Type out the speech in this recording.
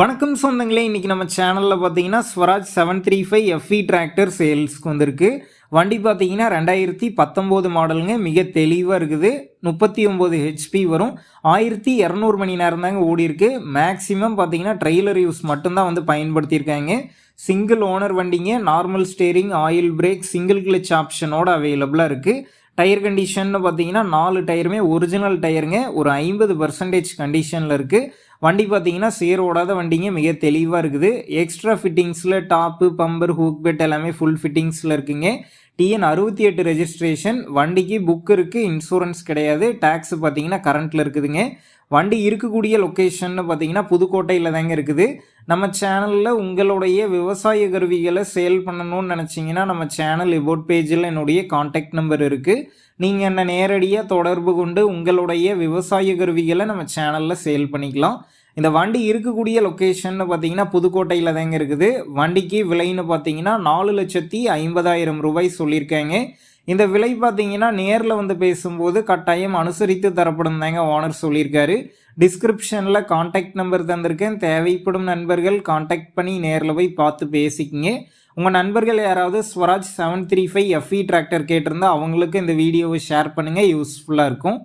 வணக்கம் சொந்தங்களே இன்றைக்கி நம்ம சேனலில் பார்த்தீங்கன்னா Swaraj seven three five FE tractor சேல்ஸ்க்கு வந்திருக்கு. வண்டி பார்த்தீங்கன்னா ரெண்டாயிரத்தி பத்தொம்போது மாடலுங்க மிக தெளிவாக இருக்குது. முப்பத்தி ஒம்பது ஹெச்பி வரும். ஆயிரத்தி இரநூறு மணி நேரம் தாங்க ஓடி இருக்கு. மேக்ஸிமம் பார்த்தீங்கன்னா ட்ரெய்லர் யூஸ் மட்டும்தான் வந்து பயன்படுத்தியிருக்காங்க. சிங்கிள் ஓனர் வண்டிங்க normal steering oil brake single clutch ஆப்ஷனோட அவைலபிளாக இருக்குது டயர் கண்டிஷன் பார்த்தீங்கன்னா நாலு டயருமே ஒரிஜினல் டயருங்க ஒரு ஐம்பது பர்சன்டேஜ் கண்டிஷனில் இருக்குது வண்டி பார்த்தீங்கன்னா சேர் ஓடாத வண்டிங்க மிக தெளிவாக இருக்குது. எக்ஸ்ட்ரா ஃபிட்டிங்ஸில் டாப்பு பம்பர் ஹூக் பெட் எல்லாமே ஃபுல் ஃபிட்டிங்ஸில் இருக்குங்க. டிஎன் அறுபத்தி எட்டு ரெஜிஸ்ட்ரேஷன் வண்டிக்கு புக் இருக்குது இன்சூரன்ஸ் கிடையாது. டேக்ஸ் பார்த்தீங்கன்னா கரண்ட்டில் இருக்குதுங்க. வண்டி இருக்கக்கூடிய லொக்கேஷன்னு பார்த்தீங்கன்னா புதுக்கோட்டையில் தாங்க இருக்குது. நம்ம சேனலில் உங்களுடைய விவசாய கருவிகளை சேல் பண்ணணும்னு நினச்சிங்கன்னா நம்ம சேனல் இபோட் பேஜில் என்னுடைய காண்டாக்ட் நம்பர் இருக்குது நீங்கள் என்னை நேரடியாக தொடர்பு கொண்டு உங்களுடைய விவசாய கருவிகளை நம்ம சேனலில் சேல் பண்ணிக்கலாம். இந்த வண்டி இருக்கக்கூடிய லொக்கேஷன் பார்த்தீங்கன்னா புதுக்கோட்டையில் தாங்க இருக்குது. வண்டிக்கு விலைன்னு பார்த்தீங்கன்னா நாலு லட்சத்தி ஐம்பதாயிரம் ரூபாய் சொல்லியிருக்காங்க. இந்த விலை பார்த்தீங்கன்னா நேரில் வந்து பேசும்போது கட்டாயம் அனுசரித்து தரப்படும் தாங்க ஓனர் சொல்லியிருக்காரு. டிஸ்கிரிப்ஷனில் காண்டாக்ட் நம்பர் தந்திருக்கேன். தேவைப்படும் நண்பர்கள் காண்டாக்ட் பண்ணி நேரில் போய் பார்த்து பேசிக்கிங்க. உங்கள் நண்பர்கள் யாராவது Swaraj seven three five FE tractor கேட்டிருந்தா அவங்களுக்கு இந்த வீடியோவை ஷேர் பண்ணுங்கள் யூஸ்ஃபுல்லாக இருக்கும்.